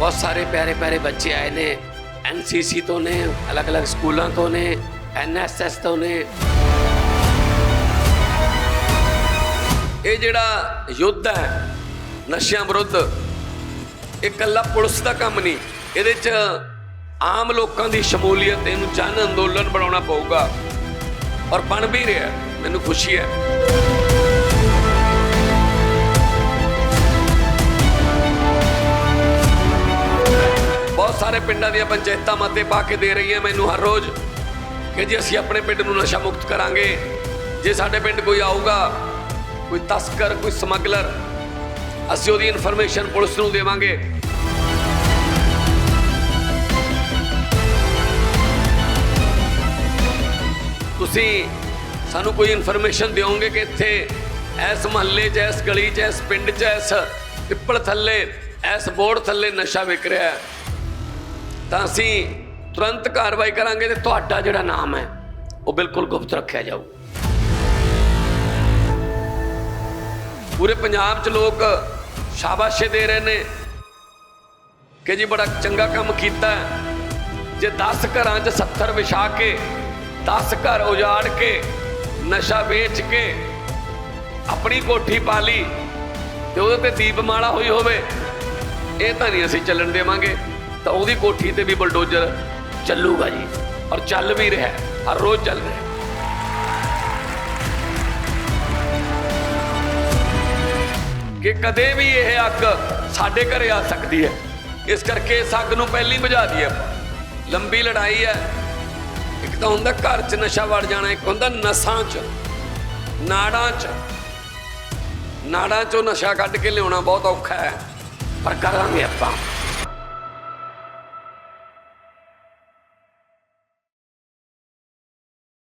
ਬਹੁਤ ਸਾਰੇ ਪਿਆਰੇ ਪਿਆਰੇ ਬੱਚੇ ਆਏ ਨੇ ਐਨਸੀਸੀ ਤੋਂ ਨੇ ਅਲੱਗ-ਅਲੱਗ ਸਕੂਲਾਂ ਤੋਂ ਨੇ ਐਨਐਸਐਸ ਤੋਂ ਨੇ ਇਹ ਜਿਹੜਾ ਯੁੱਧ ਹੈ ਨਸ਼ਿਆਂ ਵਿਰੁੱਧ ਇਹ ਇਕੱਲਾ ਪੁਲਿਸ ਦਾ ਕੰਮ ਨਹੀਂ ਇਹਦੇ 'ਚ ਆਮ ਲੋਕਾਂ ਦੀ ਸ਼ਮੂਲੀਅਤ ਇਹਨੂੰ ਜਨ ਅੰਦੋਲਨ ਬਣਾਉਣਾ ਪਊਗਾ ਔਰ ਬਣ ਵੀ ਰਿਹਾ ਮੈਨੂੰ ਖੁਸ਼ੀ ਹੈ ਸਾਰੇ ਪਿੰਡਾਂ ਦੀਆਂ ਪੰਚਾਇਤਾਂ ਮਤੇ ਪਾ ਕੇ ਦੇ ਰਹੀਆਂ ਮੈਨੂੰ ਹਰ ਰੋਜ਼ ਕਿ ਜੀ ਅਸੀਂ ਆਪਣੇ ਪਿੰਡ ਨੂੰ ਨਸ਼ਾ ਮੁਕਤ ਕਰਾਂਗੇ। ਜੇ ਸਾਡੇ ਪਿੰਡ ਕੋਈ ਆਊਗਾ, ਕੋਈ ਤਸਕਰ, ਕੋਈ ਸਮਗਲਰ, ਅਸੀਂ ਉਹਦੀ ਇਨਫੋਰਮੇਸ਼ਨ ਪੁਲਿਸ ਨੂੰ ਦੇਵਾਂਗੇ। ਤੁਸੀਂ ਸਾਨੂੰ ਕੋਈ ਇਨਫੋਰਮੇਸ਼ਨ ਦਿਓਗੇ ਕਿ ਇੱਥੇ ਇਸ ਮਹੱਲੇ 'ਚ, ਇਸ ਗਲੀ 'ਚ, ਇਸ ਪਿੰਡ 'ਚ, ਇਸ ਪਿੱਪਲ ਥੱਲੇ, ਇਸ ਬੋਰਡ ਥੱਲੇ ਨਸ਼ਾ ਵਿਕ ਰਿਹਾ ਹੈ? ਤਾਂ ਅਸੀਂ ਤੁਰੰਤ ਕਾਰਵਾਈ ਕਰਾਂਗੇ ਤੇ ਤੁਹਾਡਾ ਜਿਹੜਾ ਨਾਮ ਹੈ, ਉਹ ਬਿਲਕੁਲ ਗੁਪਤ ਰੱਖਿਆ ਜਾਊ। ਪੂਰੇ ਪੰਜਾਬ 'ਚ ਲੋਕ ਸ਼ਾਬਾਸ਼ੇ ਦੇ ਰਹੇ ਨੇ ਕਿ ਜੀ ਬੜਾ ਚੰਗਾ ਕੰਮ ਕੀਤਾ ਜੇ 10 ਘਰਾਂ 'ਚ 70 ਵਿਛਾ ਕੇ 10 ਘਰ ਉਜਾੜ ਕੇ, ਨਸ਼ਾ ਵੇਚ ਕੇ ਆਪਣੀ ਕੋਠੀ ਪਾ ਲਈ ਤੇ ਉਹਦੇ ਤੇ ਦੀਪਮਾਲਾ ਹੋਈ ਹੋਵੇ, ਇਹ ਤਾਂ ਨਹੀਂ ਅਸੀਂ ਚੱਲਣ ਦੇਵਾਂਗੇ। ਤਾਂ ਉਹਦੀ ਕੋਠੀ ਤੇ ਵੀ ਬਲਡੋਜ਼ਰ ਚੱਲੂਗਾ ਜੀ। ਔਰ ਚੱਲ ਵੀ ਰਿਹਾ ਹਰ ਰੋਜ਼ ਚੱਲ ਰਿਹਾ ਕਿ ਕਦੇ ਵੀ ਇਹ ਅੱਗ ਸਾਡੇ ਘਰੇ ਆ ਸਕਦੀ ਹੈ। ਇਸ ਕਰਕੇ ਇਸ ਅੱਗ ਨੂੰ ਪਹਿਲੀ ਬੁਝਾ ਦਈਏ ਆਪਾਂ। ਲੰਬੀ ਲੜਾਈ ਹੈ। ਇੱਕ ਤਾਂ ਹੁੰਦਾ ਘਰ 'ਚ ਨਸ਼ਾ ਵੜ ਜਾਣਾ, ਇੱਕ ਹੁੰਦਾ ਨਸਾਂ 'ਚ, ਨਾੜਾਂ 'ਚ। ਨਾੜਾਂ 'ਚੋਂ ਨਸ਼ਾ ਕੱਢ ਕੇ ਲਿਆਉਣਾ ਬਹੁਤ ਔਖਾ ਹੈ। ਪਰ ਕਰਾਂਗੇ ਆਪਾਂ।